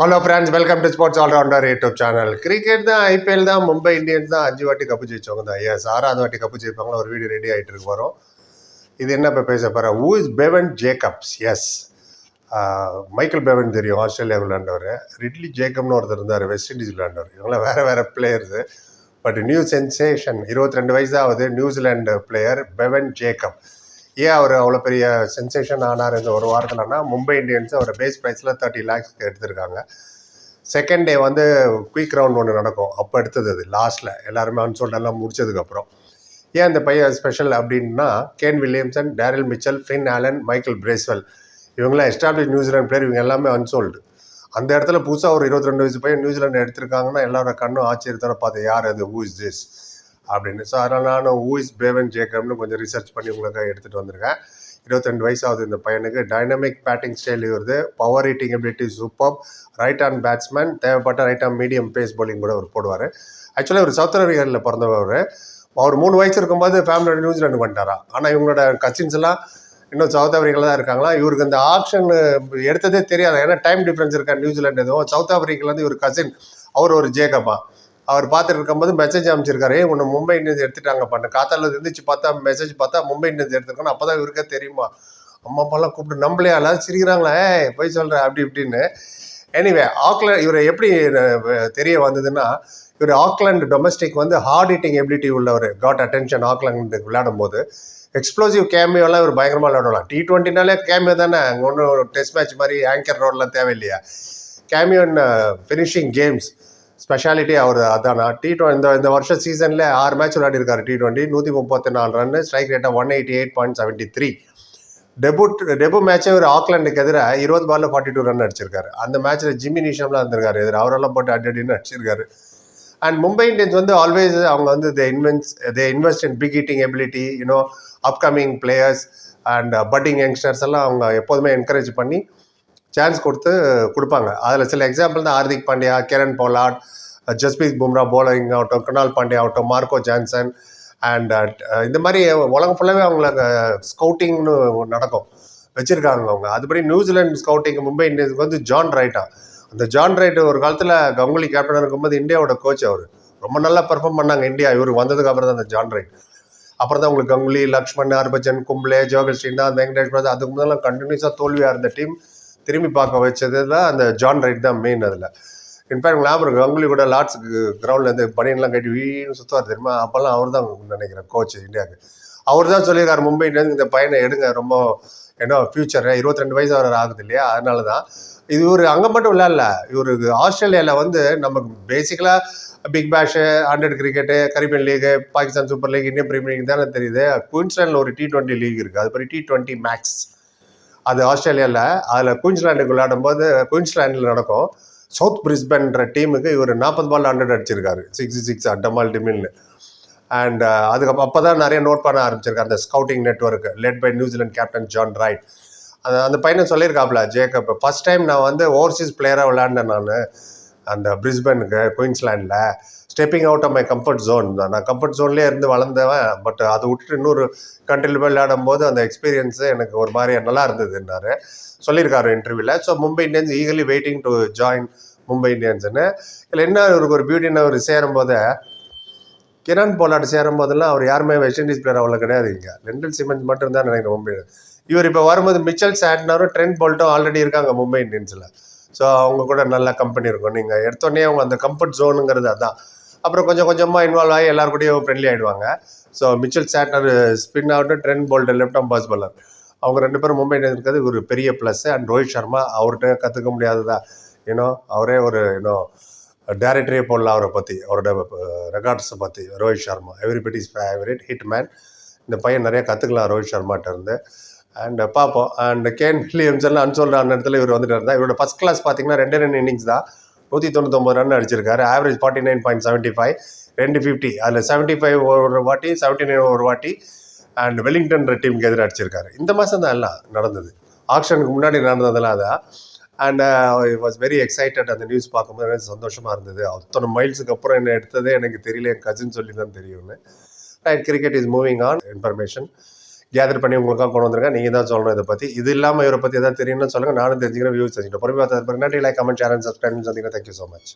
Hello friends welcome to sports allrounder YouTube channel cricket தான் IPL தான் Mumbai Indians தான் அஞ்சு வாட்டி கப்பு ஜெயிச்சவங்க தான். எஸ் ஆறாவது வாட்டி கப்பு ஜெயிப்பாங்களா? ஒரு வீடியோ ரெடி ஆகிட்டு இருக்கு வரும். இது என்ன இப்போ பேச போகிறேன் ஊ இஸ் பெவன் ஜேக்கப்ஸ் எஸ் மைக்கேல் பெவன் தெரியும் ஆஸ்திரேலியா விளையாண்டவர். ரிட்லி ஜேக்கப்னு ஒருத்தர் இருந்தார் வெஸ்ட் இண்டீஸ் விளையாண்டவர். இவங்களாம் வேறு வேறு பிளேயர்ஸு பட் நியூ சென்சேஷன் இருபத்தி ரெண்டு வயசு ஆகுது நியூசிலாண்டு பிளேயர் பெவன் ஜேக்கப் ஏன் அவர் அவ்வளோ பெரிய சென்சேஷன் ஆனார் இந்த ஒரு வாரத்தில்னா மும்பை இந்தியன்ஸ் அவர் பேஸ் ப்ரைஸில் தேர்ட்டி லேக்ஸ்க்கு எடுத்திருக்காங்க. செகண்ட் டே வந்து குயிக் ரவுண்ட் ஒன்று நடக்கும். அப்போ எடுத்தது அது லாஸ்ட்டில் எல்லாருமே அன்சோல்டெல்லாம் முடிச்சதுக்கப்புறம் ஏன் இந்த பையன் ஸ்பெஷல் அப்படின்னா Kane Williamson Daryl Mitchell Finn Allen Michael Bracewell இவங்களாம் எஸ்டாப்ளிஷ் நியூசிலாந்து பிளேயர் இவங்க எல்லாமே அன்சோல்டு அந்த இடத்துல புதுசாக ஒரு இருபத்தி ரெண்டு வயசு பையன் நியூசிலாந்து எடுத்திருக்காங்கன்னா எல்லாரோட கண்ணும் ஆச்சரியத்தோட பார்த்தேன் யார் அது? ஹூ இஸ் திஸ் அப்படின்னு. ஸோ அதனால் நான் ஹூ பேவன் ஜேக்கப்னு கொஞ்சம் ரிசர்ச் பண்ணி உங்களுக்காக எடுத்துகிட்டு வந்திருக்கேன். இருபத்தெண்டு வயசு ஆகுது இந்த பையனுக்கு. டைனமிக் பேட்டிங் ஸ்டைல் வருது power hitting ability super right hand batsman தேவைப்பட்ட right hand medium pace bowling கூட அவர் போடுவார். ஆக்சுவலாக ஒரு சவுத் ஆஃப்ரிக்காவில் பிறந்தவர். அவர் மூணு வயசு இருக்கும்போது ஃபேமிலியோட நியூசிலாண்டு வந்துட்டாரா? ஆனால் இவங்களோட கசின்ஸ் எல்லாம் இன்னும் சவுத் ஆஃப்ரிக்காவில் தான் இருக்காங்களா? இவருக்கு இந்த ஆப்ஷன் எடுத்ததே தெரியாது. ஏன்னா டைம் டிஃப்ரென்ஸ் இருக்கா நியூசிலாண்டு எதுவும்? சவுத் ஆஃப்ரிக்காலேருந்து இவர் கசின் அவர் ஒரு ஜேகப்பா அவர் பார்த்துட்டு இருக்கும்போது மெசேஜ் அமைச்சிருக்காரு உன்னை மும்பை இந்தியன்ஸ் எடுத்துட்டாங்க பண்ண. காத்தால இருந்துச்சு பார்த்தா மெசேஜ் பார்த்தா மும்பை இந்தியன்ஸ் எடுத்துருக்கணும். அப்போ தான் இவருக்கே தெரியுமா? அம்மா அப்பாலாம் கூப்பிட்டு நம்மளே எல்லாரும் சிரிக்கிறாங்களே? போய் சொல்கிறேன் அப்படி இப்படின்னு. எனிவே ஆக்லாண்ட் இவரை எப்படி தெரிய வந்ததுன்னா இவர் ஆக்லாண்ட் டொமஸ்டிக் வந்து ஹார்ட் ஹிட்டிங் எபிலிட்டி உள்ளவர். காட் அட்டென்ஷன் ஆக்லாண்ட் விளையாடும் போது எக்ஸ்ப்ளோசிவ் கேமியோலாம் இவர் பயங்கரமாக விளையாடலாம் டி டுவெண்ட்டினாலே கேமியோ தானே? அங்கே ஒன்றும் டெஸ்ட் மேட்ச் மாதிரி ஆங்கர் ரோடெலாம் தேவையில்லையா? கேமியோன்னு ஃபினிஷிங் கேம்ஸ் ஸ்பெஷாலிட்டி அவர் அதானா? டி டுவெண்ட்டி இந்த இந்த வருஷம் சீசனில் ஆறு மேட்ச் விளையாடிருக்காரு டி டுவெண்ட்டி நூற்றி முப்பத்தி நாலு ரன் ஸ்ட்ரைக் ரேட்டாக one eighty eight point seventy three debut debut மேட்சே ஒரு ஆக்லாண்டுக்கு எதிராக இருபது பாலில் ஃபார்ட்டி டூ ரன் அடிச்சிருக்காரு. அந்த மேட்ச்சில் ஜிம்மி நிஷம்லாம் இருந்திருக்காரு எதிர. அவரெல்லாம் போட்டு அடி அடின்னு அடிச்சிருக்காரு. அண்ட் மும்பை இந்தியன்ஸ் வந்து ஆல்வேஸ் அவங்க வந்து they invest they invest in big hitting ability you know upcoming players and putting youngsters எல்லாம் அவங்க எப்போதுமே என்கரேஜ் பண்ணி சான்ஸ் கொடுத்து கொடுப்பாங்க. அதில் சில எக்ஸாம்பிள் தான் Hardik Pandya Kieron Pollard Jasprit Bumrah bowling ஆகட்டும் குணால் பாண்டியா ஆகட்டும் மார்க்கோ ஜான்சன் அண்ட் uh, இந்த மாதிரி உலகம் ஃபுல்லாகவே அவங்களுக்கு ஸ்கவுட்டிங்னு நடக்கும். வச்சுருக்காங்க அவங்க. அதுபடி நியூசிலாந்து ஸ்கவுட்டிங் மும்பை இந்தியன்ஸ்க்கு வந்து ஜான் ரைட்டா அந்த ஜான் ரைட் ஒரு காலத்தில் கங்குலி கேப்டனாக இருக்கும்போது இந்தியாவோட கோச் அவர். ரொம்ப நல்லா பெர்ஃபார்ம் பண்ணாங்க இந்தியா. இவர் வந்ததுக்கு அப்புறம் தான் அந்த ஜான் ரைட் அப்புறம் தான் உங்களுக்கு கங்குலி லக்ஷ்மண் ஹர்பஜன் கும்ப்ளே ஜோகல் ஸ்ரீநாத் வெங்கடேஷ் பிரசாத் அதுக்கு முதல்ல கண்டினியூஸாக தோல்வியாக இருந்த டீம் திரும்பி பார்க்க வச்சதுல அந்த ஜான் ரைட் தான் மெயின் அதில். இன்ஃபேக்ட் ஞாபகம் இருக்கு? கங்குலி கூட லார்ட்ஸ் கிரவுண்ட்லேருந்து பனியன்லாம் கட்டி வீணு சுற்றுவார் தெரியுமா? அப்போல்லாம் அவர் தான் நினைக்கிறேன் கோச் இந்தியாவுக்கு அவர் தான் சொல்லியிருக்காரு மும்பைலேருந்து இந்த பையனை எடுங்க ரொம்ப ஏன்னா ஃபியூச்சர் இருபத்தி ரெண்டு வயசு அவர் ஆகுது இல்லையா? அதனால தான். இது ஒரு அங்கே மட்டும் விளையாடல இவருக்கு ஆஸ்திரேலியாவில் வந்து நமக்கு பேசிக்கலாக Big Bash Hundred cricket Caribbean league Pakistan super league Indian premier league தானே தெரியுது. குயின்ஸ்லாண்டில் ஒரு டி டுவெண்ட்டி லீக் இருக்குது அது மாதிரி டி டுவெண்ட்டி மேக்ஸ் அது ஆஸ்திரேலியாவில் அதில் குயின்ஸ்லாண்டுக்கு விளையாடும் போது குயின்ஸ்லாண்டில் நடக்கும். சவுத் பிரிஸ்பன்ற டீமுக்கு இவர் நாற்பது பால் ஹண்ட்ரட் அடிச்சிருக்காரு. சிக்ஸ் சிக்ஸ் அட்டமால் டிமில்னு. அண்ட் uh, அதுக்கப்புறம் அப்போ தான் நிறைய நோட் பண்ண ஆரம்பிச்சிருக்காரு. அந்த scouting network led by New Zealand captain John Wright அந்த அந்த பையனை சொல்லியிருக்காப்ல ஜேக்கப் ஃபர்ஸ்ட் டைம் நான் வந்து ஓவர்சீஸ் பிளேயராக விளையாண்டேன் நான். அந்த பிரிஸ்பனுக்கு குயின்ஸ்லாண்டில் stepping out of my comfort zone தான் நான் கம்ஃபர்ட் ஜோன்லேயே இருந்து வளர்ந்தவன் பட் அதை விட்டுட்டு இன்னொரு கண்ட்ரியில் போய் விளையாடும் போது அந்த எக்ஸ்பீரியன்ஸு எனக்கு ஒரு மாதிரி நல்லா இருந்ததுன்னாரு சொல்லியிருக்காரு இன்டர்வியூவில் so Mumbai Indians eagerly waiting to join Mumbai இந்தியன்ஸ்னு இதில் என்ன இவருக்கு ஒரு பியூட்டின்னு அவர் சேரும்போது கிரண் போலாட் சேரும் போதெல்லாம் அவர் யாருமே வெஸ்ட் இண்டீஸ் பிளேயர் அவ்வளோ கிடையாது இங்கே. லெண்டல் சிமெண்ட் மட்டும் தான் நினைக்கிறேன் மும்பை இவர் இப்போ வரும்போது மிச்சல் சாட்னாரும் ட்ரெண்ட் போல்ட்டும் ஆல்ரெடி இருக்காங்க மும்பை இந்தியன்ஸில் ஸோ அவங்க கூட நல்ல கம்பெனி இருக்கும். நீங்கள் எடுத்தோடனே அவங்க அந்த கம்ஃபர்ட் ஜோனுங்கிறது அதான். அப்புறம் கொஞ்சம் கொஞ்சமாக இன்வால்வ் ஆகி எல்லாரு கூடயும் ஃப்ரெண்ட்லி ஆகிடுவாங்க ஸோ மிச்சல் சாட்னர் ஸ்பின் ஆகட்டும் Trent Boult left arm pace bowler அவங்க ரெண்டு பேரும் மும்பை இந்தியன்ஸ் இருக்கிறது ஒரு பெரிய ப்ளஸ் அண்ட் ரோஹித் சர்மா அவர்கிட்ட கற்றுக்க முடியாததா? ஏன்னோ அவரே ஒரு யூனோ டேரக்டரே போடல அவரை பற்றி அவரோட ரெக்கார்ட்ஸை பற்றி Rohit Sharma everybody's favourite hit man இந்த பையன் நிறைய கற்றுக்கலாம் ரோஹித் சர்மாட்ட இருந்து. அண்ட் பார்ப்போம் அண்ட் கேன் வில்லியம்ஸ் எல்லாம் அன்சோல்டு அந்த இடத்துல இவர் வந்துட்டு இருந்தார் இவரோட ஃபஸ்ட் கிளாஸ் பார்த்தீங்கன்னா ரெண்டே ரெண்டு இன்னிங்ஸ் தான். நூற்றி தொண்ணூத்தொம்பது ரன் அடிச்சிருக்காரு. Average forty nine point seventy five ரெண்டு ஃபிஃப்டி அதில் செவன்ட்டி ஃபைவ் ஒரு வாட்டி செவன்ட்டி நைன் ஒரு வாட்டி அண்ட் வெல்லிங்டன் டீமுக்கு எதிராக அடிச்சிருக்காரு. இந்த மாதம் தான் எல்லாம் நடந்தது. ஆக்ஷனுக்கு முன்னாடி நடந்ததெல்லாம் அதான் அண்ட் வாஸ் வெரி எக்ஸைட்டட் அந்த நியூஸ் பார்க்கும்போது எனக்கு சந்தோஷமாக இருந்தது. அத்தனை மைல்ஸுக்கு அப்புறம் என்ன எடுத்ததே எனக்கு தெரியல. என் கசின் சொல்லி தான் தெரியும்னு. Right cricket is moving on information gather பண்ணி உங்களுக்காக கொண்டு வந்திருக்கேன். நீங்கள் தான் சொல்லணும் இதை பற்றி இது இல்லாமல் இவரை பற்றி எதாவது தெரியும்னு சொல்லுங்கள் நானும் தெரிஞ்சுக்கிறேன் வியூஸ் தெரிஞ்சுக்கிறேன். பொறுமையாக நன்றி like comment share and subscribe சொன்னீங்கன்னா தேங்க்யூ ஸோ மச்